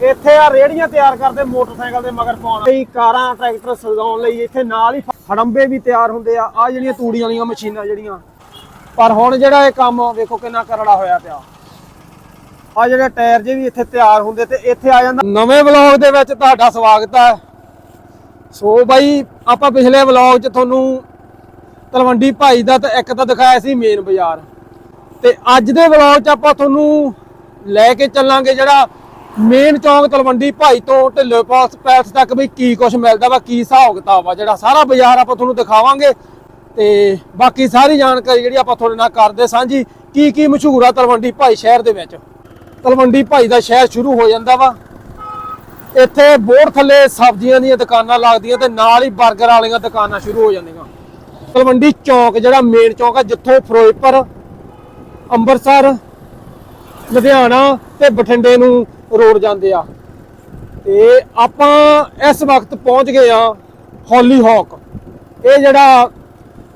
ਇੱਥੇ ਆ ਰੇੜੀਆਂ ਤਿਆਰ ਕਰਦੇ ਮੋਟਰਸਾਈਕਲ ਦੇ ਮਗਰ ਪਾਉਣ। ਲਈ ਕਾਰਾਂ, ਟਰੈਕਟਰ ਸਜਾਉਣ ਲਈ ਇੱਥੇ ਨਾਲ ਹੀ ਫੜੰਬੇ ਵੀ ਤਿਆਰ ਹੁੰਦੇ ਆ। ਆ ਜਿਹੜੀਆਂ ਤੂੜੀ ਵਾਲੀਆਂ ਮਸ਼ੀਨਾਂ ਜਿਹੜੀਆਂ। ਪਰ ਹੁਣ ਜਿਹੜਾ ਇਹ ਕੰਮ ਵੇਖੋ ਕਿੰਨਾ ਕਰੜਾ ਹੋਇਆ ਪਿਆ। ਆ ਜਿਹੜੇ ਟਾਇਰ ਜੇ ਵੀ ਇੱਥੇ ਤਿਆਰ ਹੁੰਦੇ ਤੇ ਇੱਥੇ ਆ ਜਾਂਦਾ। ਨਵੇਂ ਵਲੌਗ ਦੇ ਵਿੱਚ ਤੁਹਾਡਾ ਸਵਾਗਤ ਹੈ। ਸੋ ਬਾਈ, ਆਪਾਂ ਪਿਛਲੇ ਵਲੌਗ 'ਚ ਤੁਹਾਨੂੰ ਤਲਵੰਡੀ ਭਾਈ ਦਾ ਤਾਂ ਇੱਕ ਤਾਂ ਦਿਖਾਇਆ ਸੀ ਮੇਨ ਬਾਜ਼ਾਰ। ਤੇ ਅੱਜ ਦੇ ਵਲੌਗ 'ਚ ਆਪਾਂ ਤੁਹਾਨੂੰ ਲੈ ਕੇ ਚੱਲਾਂਗੇ ਜਿਹੜਾ ਮੇਨ ਚੌਂਕ ਤਲਵੰਡੀ ਭਾਈ ਤੋਂ ਢਿੱਲੋਂ ਪਾਸ ਪੈਲਸ ਤੱਕ ਵੀ ਕੀ ਕੁਝ ਮਿਲਦਾ ਵਾ, ਕੀ ਹਿਸਾਬ ਕਿਤਾਬ ਆ ਜਿਹੜਾ ਸਾਰਾ ਬਾਜ਼ਾਰ ਆਪਾਂ ਤੁਹਾਨੂੰ ਦਿਖਾਵਾਂਗੇ। ਤੇ ਬਾਕੀ ਸਾਰੀ ਜਾਣਕਾਰੀ ਜਿਹੜੀ ਆਪਾਂ ਤੁਹਾਡੇ ਨਾਲ ਕਰਦੇ ਸਾਂਝੀ ਕੀ ਕੀ ਮਸ਼ਹੂਰ ਆ ਤਲਵੰਡੀ ਭਾਈ ਸ਼ਹਿਰ ਦੇ ਵਿੱਚ? ਤਲਵੰਡੀ ਭਾਈ ਦਾ ਸ਼ਹਿਰ ਸ਼ੁਰੂ ਹੋ ਜਾਂਦਾ ਵਾ। ਇੱਥੇ ਬੋਰਡ ਥੱਲੇ ਸਬਜ਼ੀਆਂ ਦੀਆਂ ਦੁਕਾਨਾਂ ਲੱਗਦੀਆਂ ਤੇ ਨਾਲ ਹੀ 버ਗਰ ਵਾਲੀਆਂ ਦੁਕਾਨਾਂ ਸ਼ੁਰੂ ਹੋ ਜਾਂਦੀਆਂ। ਤਲਵੰਡੀ ਚੌਂਕ ਜਿਹੜਾ ਮੇਨ ਚੌਂਕ ਆ, ਜਿੱਥੋਂ ਫਿਰੋਜ਼ਪੁਰ, ਅੰਮ੍ਰਿਤਸਰ, ਲੁਧਿਆਣਾ ਤੇ ਬਠਿੰਡੇ ਨੂੰ ਰੋੜ ਜਾਂਦੇ ਆ। ਤੇ ਆਪਾਂ ਇਸ ਵਕਤ ਪਹੁੰਚ ਗਏ ਆ ਹੌਲੀ ਹੌਕ। ਇਹ ਜਿਹੜਾ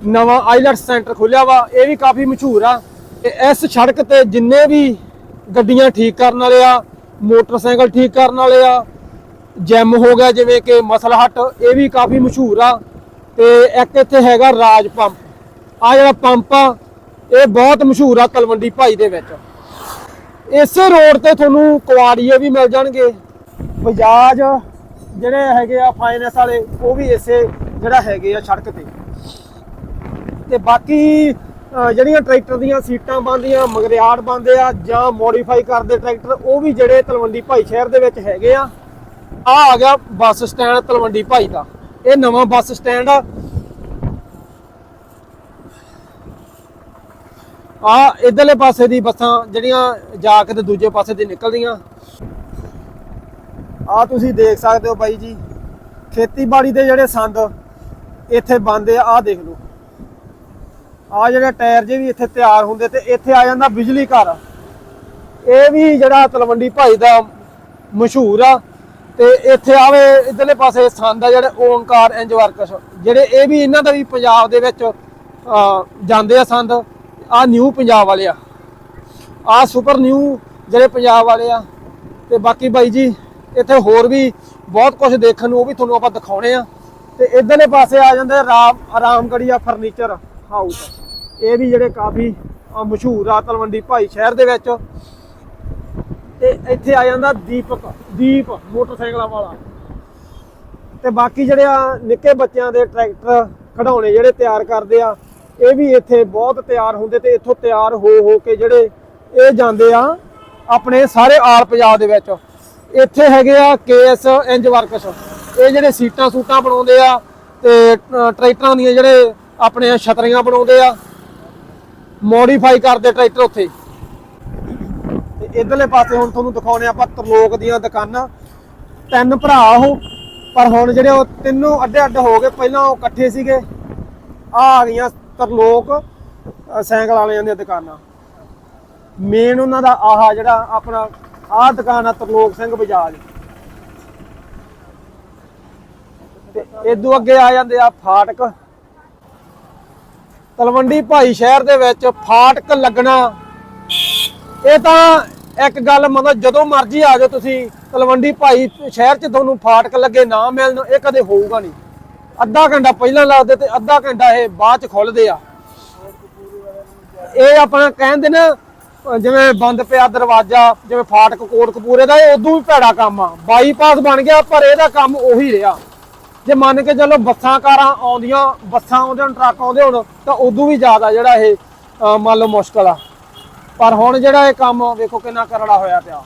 ਨਵਾਂ ਆਈਲੈਟਸ ਸੈਂਟਰ ਖੁੱਲਿਆ ਵਾ, ਇਹ ਵੀ ਕਾਫੀ ਮਸ਼ਹੂਰ ਆ। ਤੇ ਇਸ ਸੜਕ ਤੇ ਜਿੰਨੇ ਵੀ ਗੱਡੀਆਂ ਠੀਕ ਕਰਨ ਵਾਲੇ ਆ, ਮੋਟਰਸਾਈਕਲ ਠੀਕ ਕਰਨ ਵਾਲੇ ਆ ਜੈਮ ਹੋ ਗਿਆ ਜਿਵੇਂ ਕਿ ਮਸਲ ਹੱਟ, ਇਹ ਵੀ ਕਾਫੀ ਮਸ਼ਹੂਰ ਆ। ਤੇ ਇੱਕ ਇੱਥੇ ਹੈਗਾ ਰਾਜ ਪੰਪ। ਆ ਜਿਹੜਾ ਪੰਪ ਆ, ਇਹ ਬਹੁਤ ਮਸ਼ਹੂਰ ਆ ਤਲਵੰਡੀ ਭਾਈ ਦੇ ਵਿੱਚ। ਇਸੇ ਰੋਡ ਤੇ ਤੁਹਾਨੂੰ ਕੁਆੜੀਏ ਵੀ ਮਿਲ ਜਾਣਗੇ। ਬਜਾਜ ਜਿਹੜੇ ਹੈਗੇ ਆ ਫਾਈਨੈਂਸ ਵਾਲੇ, ਉਹ ਵੀ ਇਸੇ ਜਿਹੜਾ ਹੈਗੇ ਆ ਸੜਕ ਤੇ। ਤੇ ਬਾਕੀ ਜਿਹੜੀਆਂ ਟਰੈਕਟਰ ਦੀਆਂ ਸੀਟਾਂ ਬੰਦੀਆਂ ਮਗਰਿਆੜ ਬੰਦੇ ਆ ਜਾਂ ਮੋਡੀਫਾਈ ਕਰਦੇ ਟਰੈਕਟਰ, ਉਹ ਵੀ ਜਿਹੜੇ ਤਲਵੰਡੀ ਭਾਈ ਸ਼ਹਿਰ ਦੇ ਵਿੱਚ ਹੈਗੇ ਆ। ਆ ਆ ਗਿਆ ਬੱਸ ਸਟੈਂਡ ਤਲਵੰਡੀ ਭਾਈ ਦਾ। ਇਹ ਨਵਾਂ ਬੱਸ ਸਟੈਂਡ ਆ। ਆ ਇਧਰਲੇ ਪਾਸੇ ਦੀ ਬੱਸਾਂ ਜਿਹੜੀਆਂ ਜਾ ਕੇ ਤੇ ਦੂਜੇ ਪਾਸੇ ਦੀ ਨਿਕਲਦੀਆਂ। ਆ ਤੁਸੀਂ ਦੇਖ ਸਕਦੇ ਹੋ ਬਾਈ ਜੀ, ਖੇਤੀਬਾੜੀ ਦੇ ਜਿਹੜੇ ਸੰਦ ਇੱਥੇ ਬੰਦੇ ਆ ਆ ਦੇਖ ਲਓ। ਆ ਜਿਹੜੇ ਟਾਇਰ ਜੇ ਵੀ ਇੱਥੇ ਤਿਆਰ ਹੁੰਦੇ ਤੇ ਇੱਥੇ ਆ ਜਾਂਦਾ ਬਿਜਲੀ ਘਰ। ਇਹ ਵੀ ਜਿਹੜਾ ਤਲਵੰਡੀ ਭਾਈ ਦਾ ਮਸ਼ਹੂਰ ਆ ਤੇ ਇੱਥੇ ਆਵੇ ਇਧਰਲੇ ਪਾਸੇ ਸੰਦ ਆ ਜਿਹੜੇ ਓਨਕਾਰ ਇੰਜ ਵਰਕਸ, ਜਿਹੜੇ ਇਹ ਵੀ ਇਹਨਾਂ ਦਾ ਵੀ ਪੰਜਾਬ ਦੇ ਵਿੱਚ ਜਾਂਦੇ ਆ ਸੰਦ। ਆ ਨਿਊ ਪੰਜਾਬ ਵਾਲੇ ਆ। ਆ ਸੁਪਰ ਨਿਊ ਜਿਹੜੇ ਪੰਜਾਬ ਵਾਲੇ ਆ। ਤੇ ਬਾਕੀ ਬਾਈ ਜੀ, ਇੱਥੇ ਹੋਰ ਵੀ ਬਹੁਤ ਕੁਝ ਦੇਖਣ ਨੂੰ, ਉਹ ਵੀ ਤੁਹਾਨੂੰ ਆਪਾਂ ਦਿਖਾਉਣੇ ਆ। ਤੇ ਇਧਰਲੇ ਪਾਸੇ ਆ ਜਾਂਦੇ ਰਾਮ ਆਰਾਮਗੜੀਆ ਫਰਨੀਚਰ ਹਾਊਸ ਇਹ ਵੀ ਜਿਹੜੇ ਕਾਫੀ ਮਸ਼ਹੂਰ ਆ ਤਲਵੰਡੀ ਭਾਈ ਸ਼ਹਿਰ ਦੇ ਵਿੱਚ। ਤੇ ਇੱਥੇ ਆ ਜਾਂਦਾ ਦੀਪਕ, ਦੀਪ ਮੋਟਰਸਾਈਕਲਾਂ ਵਾਲਾ। ਤੇ ਬਾਕੀ ਜਿਹੜੇ ਆ ਨਿੱਕੇ ਬੱਚਿਆਂ ਦੇ ਟਰੈਕਟਰ ਖਡਾਉਣੇ ਜਿਹੜੇ ਤਿਆਰ ਕਰਦੇ ਆ। ਇਹ ਵੀ ਇੱਥੇ ਬਹੁਤ ਤਿਆਰ ਹੁੰਦੇ ਤੇ ਇੱਥੋਂ ਤਿਆਰ ਹੋ ਹੋ ਕੇ ਜਿਹੜੇ ਇਹ ਜਾਂਦੇ ਆ ਆਪਣੇ ਸਾਰੇ ਆਲ ਪੰਜਾਬ ਦੇ ਵਿੱਚ। ਇੱਥੇ ਹੈਗੇ ਆ ਕੇਐਸ ਇੰਜ ਵਰਕਸ। ਇਹ ਜਿਹੜੇ ਸੀਟਾਂ ਸੂਟਾਂ ਬਣਾਉਂਦੇ ਆ ਤੇ ਟਰੈਕਟਰਾਂ ਦੀਆਂ ਜਿਹੜੇ ਆਪਣੇ ਛਤਰੀਆਂ ਬਣਾਉਂਦੇ ਆ। ਮੋਡੀਫਾਈ ਕਰਦੇ ਟਰੈਕਟਰ ਉੱਥੇ। ਤੇ ਇਧਰਲੇ ਪਾਸੇ ਹੁਣ ਤੁਹਾਨੂੰ ਦਿਖਾਉਣੇ ਆਪਾਂ ਤਰਲੋਕ ਦੀਆਂ ਦੁਕਾਨਾਂ। ਤਿੰਨ ਭਰਾ ਉਹ, ਪਰ ਹੁਣ ਜਿਹੜੇ ਉਹ ਤਿੰਨੋਂ ਅੱਡੇ ਅੱਡ ਹੋ ਗਏ। ਪਹਿਲਾਂ ਉਹ ਇਕੱਠੇ ਸੀਗੇ। ਆ ਆ ਗਈਆਂ ਤਰਲੋਕ ਅ, ਸਾਈਕਲ ਵਾਲਿਆਂ ਦੀਆਂ ਦੁਕਾਨਾਂ। ਮੇਨ ਉਹਨਾਂ ਦਾ ਆਹ ਜਿਹੜਾ ਆਪਣਾ ਆਹ ਦੁਕਾਨ ਆ ਤਰਲੋਕ ਸਿੰਘ ਬਜਾਜ। ਤੇ ਇਦੋਂ ਅੱਗੇ ਆ ਜਾਂਦੇ ਆ ਫਾਟਕ। ਤਲਵੰਡੀ ਭਾਈ ਸ਼ਹਿਰ ਦੇ ਵਿੱਚ ਫਾਟਕ ਲੱਗਣਾ। ਇਹ ਤਾਂ ਇੱਕ ਗੱਲ ਮਤਲਬ ਜਦੋਂ ਮਰਜ਼ੀ ਆ ਜਾਓ ਤੁਸੀਂ ਤਲਵੰਡੀ ਭਾਈ ਸ਼ਹਿਰ 'ਚ ਤੁਹਾਨੂੰ ਫਾਟਕ ਲੱਗੇ ਨਾ ਮਿਲਣ ਇਹ ਕਦੇ ਹੋਊਗਾ ਨਹੀਂ। ਅੱਧਾ ਘੰਟਾ ਪਹਿਲਾਂ ਲੱਗਦੇ ਤੇ ਅੱਧਾ ਘੰਟਾ ਇਹ ਬਾਅਦ 'ਚ ਖੁੱਲਦੇ ਆ। ਇਹ ਆਪਣਾ ਕਹਿੰਦੇ ਨਾ, ਜਿਵੇਂ ਬੰਦ ਪਿਆ ਦਰਵਾਜ਼ਾ, ਜਿਵੇਂ ਫਾਟਕ ਕੋਟਕਪੂਰੇ ਦਾ, ਇਹ ਉਦੋਂ ਵੀ ਭੈੜਾ ਕੰਮ ਆ। ਬਾਈਪਾਸ ਬਣ ਗਿਆ, ਪਰ ਇਹਦਾ ਕੰਮ ਉਹੀ ਰਿਹਾ। ਜੇ ਮੰਨ ਕੇ ਚੱਲੋ ਬੱਸਾਂ, ਕਾਰਾਂ ਆਉਂਦੀਆਂ, ਬੱਸਾਂ ਆਉਂਦੇ ਹੁਣ, ਟਰੱਕ ਆਉਂਦੇ ਹੁਣ, ਤਾਂ ਉਦੋਂ ਵੀ ਜ਼ਿਆਦਾ ਜਿਹੜਾ ਇਹ ਮੰਨ ਲਓ ਮੁਸ਼ਕਲ ਆ। ਪਰ ਹੁਣ ਜਿਹੜਾ ਇਹ ਕੰਮ, ਵੇਖੋ ਕਿੰਨਾ ਕਰੜਾ ਹੋਇਆ ਪਿਆ।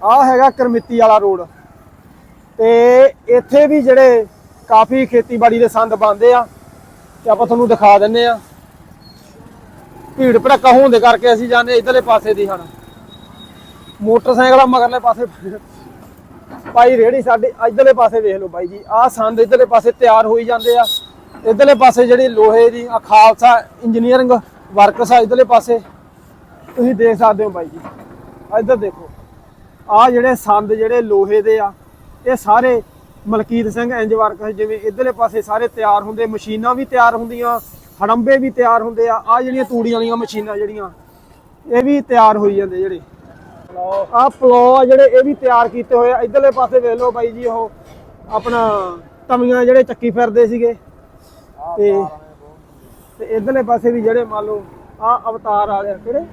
ਆ ਹੈਗਾ ਕਰਮਿੱਤੀ ਵਾਲਾ ਰੋਡ। ਤੇ ਇੱਥੇ ਵੀ ਜਿਹੜੇ ਕਾਫੀ ਖੇਤੀਬਾੜੀ ਦੇ ਸੰਦ ਬੰਦੇ ਆ, ਤੇ ਆਪਾਂ ਤੁਹਾਨੂੰ ਦਿਖਾ ਦਿੰਨੇ ਆ। ਭੀੜ ਭੜੱਕਾ ਹੋਣ ਦੇ ਕਰਕੇ ਅਸੀਂ ਜਾਂਦੇ ਇਧਰਲੇ ਪਾਸੇ ਦੀ ਹਨ। ਮੋਟਰਸਾਈਕਲਾਂ ਮਗਰਲੇ ਪਾਸੇ। ਭਾਈ ਰੇੜੀ ਸਾਡੇ ਇਧਰਲੇ ਪਾਸੇ ਵੇਖ ਲਓ ਬਾਈ ਜੀ, ਆਹ ਸੰਦ ਇਧਰਲੇ ਪਾਸੇ ਤਿਆਰ ਹੋਈ ਜਾਂਦੇ ਆ। ਇਧਰਲੇ ਪਾਸੇ ਜਿਹੜੀ ਲੋਹੇ ਦੀ ਆ ਖਾਲਸਾ ਇੰਜੀਨੀਅਰਿੰਗ ਵਰਕਸ ਆ ਇਧਰਲੇ ਪਾਸੇ। ਤੁਸੀਂ ਦੇਖ ਸਕਦੇ ਹੋ ਬਾਈ ਜੀ। ਇੱਧਰ ਦੇਖੋ ਆ ਜਿਹੜੇ ਸੰਦ ਜਿਹੜੇ ਲੋਹੇ ਦੇ ਆ ਇਹ ਸਾਰੇ ਮਲਕੀਤ ਸਿੰਘ ਇੰਜ ਵਰਕ ਜਿਵੇਂ ਇਧਰਲੇ ਪਾਸੇ ਸਾਰੇ ਤਿਆਰ ਹੁੰਦੇ ਮਸ਼ੀਨਾਂ ਵੀ ਤਿਆਰ ਹੁੰਦੀਆਂ ਹੜੰਬੇ ਵੀ ਤਿਆਰ ਹੁੰਦੇ ਆ ਆ ਜਿਹੜੀਆਂ ਤੂੜੀਆਂ ਵਾਲੀਆਂ ਮਸ਼ੀਨਾਂ ਜਿਹੜੀਆਂ ਇਹ ਵੀ ਤਿਆਰ ਹੋਈ ਜਾਂਦੇ ਜਿਹੜੇ। ਆ ਪਲੋ ਆ ਜਿਹੜੇ ਇਹ ਵੀ ਤਿਆਰ ਕੀਤੇ ਹੋਏ ਆ। ਇਧਰਲੇ ਪਾਸੇ ਵੇਖ ਲਓ ਬਾਈ ਜੀ ਉਹ ਆਪਣਾ ਤਵੀਆਂ ਜਿਹੜੇ ਚੱਕੀ ਫਿਰਦੇ ਸੀਗੇ। ਤੇ ਤੇ ਇਧਰਲੇ ਪਾਸੇ ਵੀ ਜਿਹੜੇ ਮੰਨ ਲਓ ਆ ਅਵਤਾਰ ਵਾਲੇ ਆ, ਕਿਹੜੇ?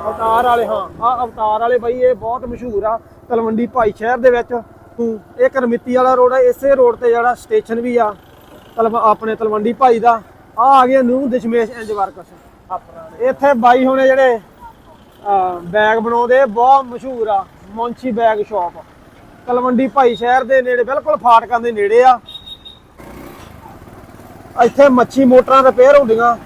ਅਵਤਾਰ ਵਾਲੇ ਹਾਂ ਆ ਅਵਤਾਰ ਵਾਲੇ ਬਾਈ ਇਹ ਬਹੁਤ ਮਸ਼ਹੂਰ ਆ ਤਲਵੰਡੀ ਭਾਈ ਸ਼ਹਿਰ ਦੇ ਵਿੱਚ। ਇਹ ਕਰਮਿੱਤੀ ਵਾਲਾ ਰੋਡ ਹੈ ਇਸੇ ਰੋਡ ਤੇ ਜਿਹੜਾ ਸਟੇਸ਼ਨ ਵੀ ਆ, ਤਲਵ ਆਪਣੇ ਤਲਵੰਡੀ ਭਾਈ ਦਾ ਆ ਆ ਗਿਆ ਨੂੰ ਦਸ਼ਮੇਸ਼ ਇੰਜ ਵਰਕਸ ਇੱਥੇ ਬਾਈ ਹੁਣੇ ਜਿਹੜੇ ਬੈਗ ਬਣਾਉਂਦੇ, ਬਹੁਤ ਮਸ਼ਹੂਰ ਆ ਮੌਂਚੀ ਬੈਗ ਸ਼ਾਪ ਤਲਵੰਡੀ ਭਾਈ ਸ਼ਹਿਰ ਦੇ ਨੇੜੇ, ਬਿਲਕੁਲ ਫਾਟਕਾਂ ਦੇ ਨੇੜੇ ਆ। ਇੱਥੇ ਮੱਛੀ ਮੋਟਰਾਂ ਰਿਪੇਅਰ ਹੁੰਦੀਆਂ।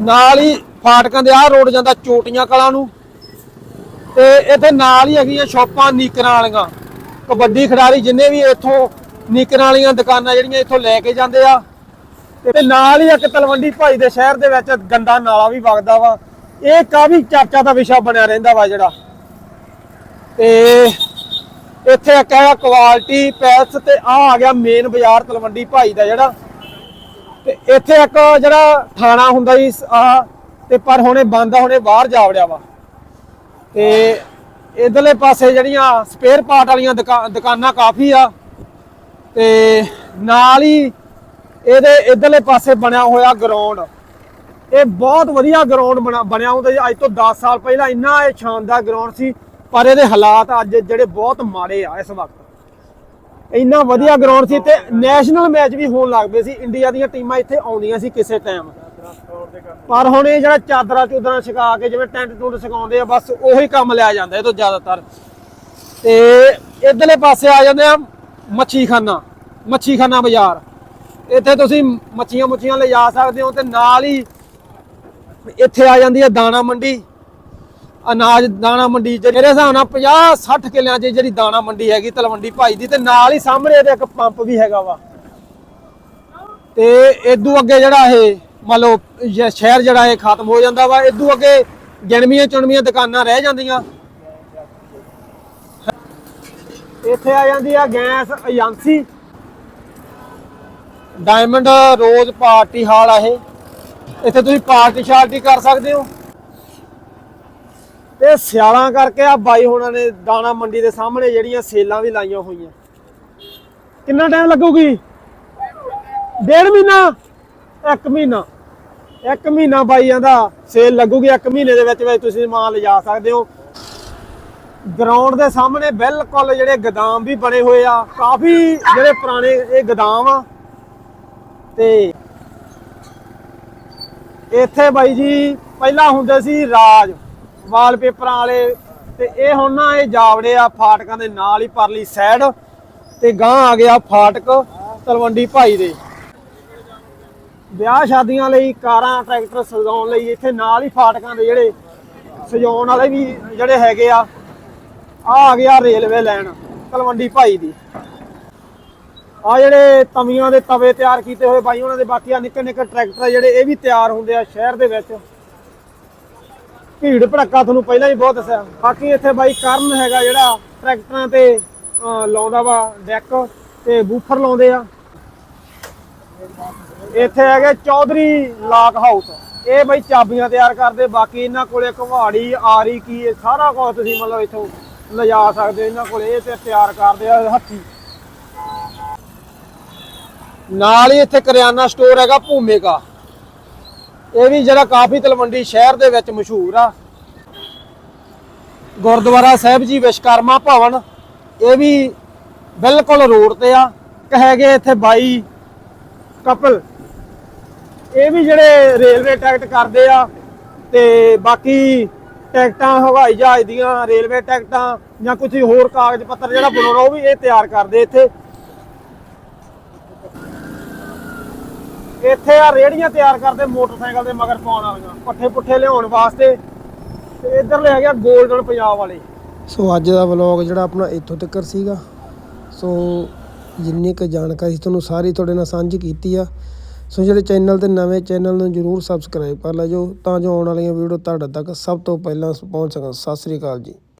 ਨਾਲ ਹੀ ਫਾਟਕਾਂ ਦੇ ਆਹ ਰੋਡ ਜਾਂਦਾ ਚੋਟੀਆਂ ਕਲਾਂ ਨੂੰ। ਤੇ ਇੱਥੇ ਨਾਲ ਹੀ ਹੈਗੀਆਂ ਸ਼ਾਪਾਂ ਨੀਕਰਾਂ ਵਾਲੀਆਂ। ਕਬੱਡੀ ਖਿਡਾਰੀ ਜਿੰਨੇ ਵੀ ਇੱਥੋਂ ਨੀਕਰਾਂ ਵਾਲੀਆਂ ਦੁਕਾਨਾਂ ਜਿਹੜੀਆਂ ਇੱਥੋਂ ਲੈ ਕੇ ਜਾਂਦੇ ਆ। ਤੇ ਨਾਲ ਹੀ ਇੱਕ ਤਲਵੰਡੀ ਭਾਈ ਦੇ ਸ਼ਹਿਰ ਦੇ ਵਿੱਚ ਗੰਦਾ ਨਾਲਾ ਵੀ ਵਗਦਾ ਵਾ। ਇਹ ਕਾਫੀ ਚਰਚਾ ਦਾ ਵਿਸ਼ਾ ਬਣਿਆ ਰਹਿੰਦਾ ਵਾ ਜਿਹੜਾ। ਤੇ ਇੱਥੇ ਇੱਕ ਹੈਗਾ ਕੁਆਲਿਟੀ ਪੈਲਸ ਤੇ ਆ ਆ ਗਿਆ ਮੇਨ ਬਾਜ਼ਾਰ ਤਲਵੰਡੀ ਭਾਈ ਦਾ ਜਿਹੜਾ। ਤੇ ਇੱਥੇ ਇੱਕ ਜਿਹੜਾ ਥਾਣਾ ਹੁੰਦਾ ਜੀ ਆ ਤੇ ਪਰ ਹੁਣੇ ਬੰਦ ਆ, ਹੁਣੇ ਬਾਹਰ ਜਾ ਵੜਿਆ ਵਾ। ਤੇ ਇਧਰਲੇ ਪਾਸੇ ਜਿਹੜੀਆਂ ਸਪੇਅਰ ਪਾਰਟ ਵਾਲੀਆਂ ਦੁਕਾ- ਦੁਕਾਨਾਂ ਕਾਫੀ ਆ। ਤੇ ਨਾਲ ਹੀ ਇਹਦੇ ਇਧਰਲੇ ਪਾਸੇ ਬਣਿਆ ਹੋਇਆ ਗਰਾਊਂਡ ਇਹ ਬਹੁਤ ਵਧੀਆ ਗਰਾਊਂਡ ਬਣਿਆ ਹੁੰਦਾ ਜੀ। ਅੱਜ ਤੋਂ 10 ਸਾਲ ਪਹਿਲਾਂ ਇੰਨਾ ਇਹ ਸ਼ਾਨਦਾਰ ਗਰਾਊਂਡ ਸੀ, ਪਰ ਇਹਦੇ ਹਾਲਾਤ ਅੱਜ ਜਿਹੜੇ ਬਹੁਤ ਮਾੜੇ ਆ ਇਸ ਵਕਤ। ਇੰਨਾ ਵਧੀਆ ਗਰਾਊਂਡ ਸੀ ਤੇ ਨੈਸ਼ਨਲ ਮੈਚ ਵੀ ਹੋਣ ਲੱਗ ਪਏ ਸੀ। ਇੰਡੀਆ ਦੀਆਂ ਟੀਮਾਂ ਇੱਥੇ ਆਉਂਦੀਆਂ ਸੀ ਕਿਸੇ ਟਾਈਮ ਪਰ ਹੁਣ ਇਹ ਜਿਹੜਾ ਚਾਦਰਾਂ ਚੂਦਰਾਂ ਛਕਾ ਕੇ ਜਿਵੇਂ ਟੈਂਟ ਟੂਟ ਛਕਾਉਂਦੇ ਆ, ਬਸ ਉਹੀ ਕੰਮ ਲਿਆ ਜਾਂਦਾ ਇਹ ਤੋਂ ਜ਼ਿਆਦਾਤਰ। ਤੇ ਇਧਰਲੇ ਪਾਸੇ ਆ ਜਾਂਦੇ ਆ ਮੱਛੀਖਾਨਾ ਮੱਛੀਖਾਨਾ ਬਾਜ਼ਾਰ। ਇੱਥੇ ਤੁਸੀਂ ਮੱਛੀਆਂ ਮੁੱਛੀਆਂ ਲੈ ਸਕਦੇ ਹੋ ਤੇ ਨਾਲ ਹੀ ਇੱਥੇ ਆ ਜਾਂਦੀ ਹੈ ਦਾਣਾ ਮੰਡੀ। ਅਨਾਜ ਦਾਣਾ ਮੰਡੀ ਚ ਹਿਸਾਬ ਨਾਲ 50 60 ਕਿੱਲਿਆਂ 'ਚ ਜਿਹੜੀ ਦਾਣਾ ਮੰਡੀ ਹੈਗੀ ਤਲਵੰਡੀ ਭਾਈ ਦੀ, ਤੇ ਨਾਲ ਹੀ ਸਾਹਮਣੇ ਇਹਦੇ ਇੱਕ ਪੰਪ ਵੀ ਹੈਗਾ ਵਾ। ਤੇ ਇਦੋਂ ਅੱਗੇ ਜਿਹੜਾ ਇਹ ਮੰਨ ਲਓ ਇਹ ਸ਼ਹਿਰ ਜਿਹੜਾ ਇਹ ਖਤਮ ਹੋ ਜਾਂਦਾ ਵਾ ਇਦੋਂ ਅੱਗੇ ਗਿਣਵੀਆਂ ਚੁਣਵੀਆਂ ਦੁਕਾਨਾਂ ਰਹਿ ਜਾਂਦੀਆਂ। ਇੱਥੇ ਆ ਜਾਂਦੀ ਆ gas agency. Diamond rose party hall ਆ ਇਹ। ਇੱਥੇ ਤੁਸੀਂ ਪਾਰਟੀ ਸ਼ਾਰਟੀ ਕਰ ਸਕਦੇ ਹੋ। ਤੇ ਸਿਆਲਾਂ ਕਰਕੇ ਆ ਬਾਈ ਹੋਣਾ ਨੇ ਦਾਣਾ ਮੰਡੀ ਦੇ ਸਾਹਮਣੇ ਜਿਹੜੀਆਂ ਸੇਲਾਂ ਵੀ ਲਾਈਆਂ ਹੋਈਆਂ। ਕਿੰਨਾ ਟਾਈਮ ਲੱਗੂਗੀ? ਡੇਢ ਮਹੀਨਾ? ਇੱਕ ਮਹੀਨਾ। ਇੱਕ ਮਹੀਨਾ ਬਾਈਆਂ ਦਾ ਸੇਲ ਲੱਗੂਗੀ ਇੱਕ ਮਹੀਨੇ ਦੇ ਵਿੱਚ ਵਿੱਚ ਤੁਸੀਂ ਮਾਲ ਲਿਜਾ ਸਕਦੇ ਹੋ। ਗਰਾਊਂਡ ਦੇ ਸਾਹਮਣੇ ਬਿਲਕੁਲ ਜਿਹੜੇ ਗਦਾਮ ਵੀ ਬਣੇ ਹੋਏ ਆ, ਕਾਫੀ ਜਿਹੜੇ ਪੁਰਾਣੇ ਇਹ ਗਦਾਮ ਆ। ਤੇ ਇੱਥੇ ਬਾਈ ਜੀ ਪਹਿਲਾਂ ਹੁੰਦੇ ਸੀ ਰਾਜ ਵਾਲਪੇਪਰਾਂ ਵਾਲੇ। ਤੇ ਇਹ ਹੁਣ ਨਾ ਇਹ ਜਾਵੜੇ ਆ ਫਾਟਕਾਂ ਦੇ ਨਾਲ ਹੀ ਪਰਲੀ ਸਾਈਡ ਤੇ ਗਾਂ ਆ ਗਿਆ ਫਾਟਕ ਤਲਵੰਡੀ ਭਾਈ ਦੇ। ਵਿਆਹ ਸ਼ਾਦੀਆਂ ਲਈ ਕਾਰਾਂ, ਟਰੈਕਟਰ ਸਜਾਉਣ ਲਈ ਇੱਥੇ ਨਾਲ ਹੀ ਫਾਟਕਾਂ ਦੇ ਜਿਹੜੇ ਸਜਾਉਣ ਵਾਲੇ ਵੀ ਜਿਹੜੇ ਹੈਗੇ ਆ ਆ ਆ ਗਿਆ ਰੇਲਵੇ ਲਾਈਨ, ਤਲਵੰਡੀ ਭਾਈ ਦੀ। ਆ ਜਿਹੜੇ ਤਵੀਆਂ ਦੇ ਤਵੇ ਤਿਆਰ ਕੀਤੇ ਹੋਏ ਬਾਈ, ਉਹਨਾਂ ਦੇ ਬਾਕੀ ਆ ਨਿੱਕੇ ਨਿੱਕੇ ਟਰੈਕਟਰ ਜਿਹੜੇ, ਇਹ ਵੀ ਤਿਆਰ ਹੁੰਦੇ ਆ ਸ਼ਹਿਰ ਦੇ ਵਿੱਚ। ਭੀੜ ਭੜੱਕਾ ਤੁਹਾਨੂੰ ਪਹਿਲਾਂ ਹੀ ਬਹੁਤ ਦੱਸਿਆ। ਬਾਕੀ ਇੱਥੇ ਬਾਈ ਕਰਨ ਹੈਗਾ ਜਿਹੜਾ ਟਰੈਕਟਰਾਂ ਤੇ ਲਾਉਂਦਾ ਵਾ ਡੈਕ ਤੇ ਬੂਫਰ ਲਾਉਂਦੇ ਆ। ਇੱਥੇ ਹੈਗੇ ਚੌਧਰੀ ਲਾਕ ਹਾਊਸ। ਇਹ ਬਈ ਚਾਬੀਆਂ ਤਿਆਰ ਕਰਦੇ, ਬਾਕੀ ਇਹਨਾਂ ਕੋਲੇ ਘਵਾੜੀ ਆਰੀ ਕੀ, ਇਹ ਸਾਰਾ ਕੁਝ ਤੁਸੀਂ ਮਤਲਬ ਇੱਥੋਂ ਲਿਜਾ ਸਕਦੇ ਹੋ। ਇਹਨਾਂ ਕੋਲੇ ਇਹ ਤੇ ਤਿਆਰ ਕਰਦੇ ਆ ਹੱਥੀ। ਨਾਲ ਹੀ ਇੱਥੇ ਕਰਿਆਨਾ ਸਟੋਰ ਹੈਗਾ ਭੂਮੇਗਾ ਇਹ ਵੀ ਜਿਹੜਾ ਕਾਫੀ ਤਲਵੰਡੀ ਸ਼ਹਿਰ ਦੇ ਵਿੱਚ ਮਸ਼ਹੂਰ ਆ। ਗੁਰਦੁਆਰਾ ਸਾਹਿਬ ਜੀ ਵਿਸ਼ਕਰਮਾ ਭਵਨ, ਇਹ ਵੀ ਬਿਲਕੁਲ ਰੋਡ ਤੇ ਆ। ਇੱਕ ਹੈਗੇ ਇੱਥੇ ਬਾਈ ਕਪਲ। ਇਹ ਵੀ ਜਿਹੜੇ ਰੇਲਵੇ ਟਿਕਟ ਕਰਦੇ ਆ ਤੇ ਬਾਕੀ ਟਿਕਟਾਂ ਹਵਾਈ ਜਹਾਜ਼ ਦੀਆਂ, ਰੇਲਵੇ ਟਿਕਟਾਂ ਜਾਂ ਕੁਝ ਹੋਰ ਕਾਗਜ਼ ਪੱਤਰ ਜਿਹੜਾ ਬਣਾਉਣਾ, ਉਹ ਵੀ ਇਹ ਤਿਆਰ ਕਰਦੇ ਇੱਥੇ। ਇੱਥੇ ਆ ਰੇੜੀਆਂ ਤਿਆਰ ਕਰਦੇ ਮੋਟਰਸਾਈਕਲ ਦੇ ਮਗਰ ਪਾਉਣ ਵਾਲੀਆਂ ਪੱਠੇ ਪੁੱਠੇ ਲਿਆਉਣ ਵਾਸਤੇ। ਤੇ ਇੱਧਰ ਲੈ ਗਿਆ 골ਡਨ ਪੰਜਾਬ ਵਾਲੇ। ਸੋ ਅੱਜ ਦਾ ਵਲੌਗ ਜਿਹੜਾ ਆਪਣਾ ਇੱਥੋਂ ਤੱਕ ਸੀਗਾ। ਸੋ ਜਿੰਨੀ ਕੁ ਜਾਣਕਾਰੀ ਤੁਹਾਨੂੰ ਸਾਰੀ ਤੁਹਾਡੇ ਨਾਲ ਸਾਂਝੀ ਕੀਤੀ ਆ। ਸੋ ਜਿਹੜੇ ਚੈਨਲ ਤੇ ਨਵੇਂ ਚੈਨਲ ਨੂੰ ਜਰੂਰ ਸਬਸਕ੍ਰਾਈਬ ਕਰ ਲਿਓ ਤਾਂ ਜੋ ਆਉਣ ਵਾਲੀਆਂ ਵੀਡੀਓ ਤੁਹਾਡੇ ਤੱਕ ਸਭ ਤੋਂ ਪਹਿਲਾਂ ਪਹੁੰਚ ਸਕਣ। ਸਤਿ ਸ੍ਰੀ ਅਕਾਲ ਜੀ।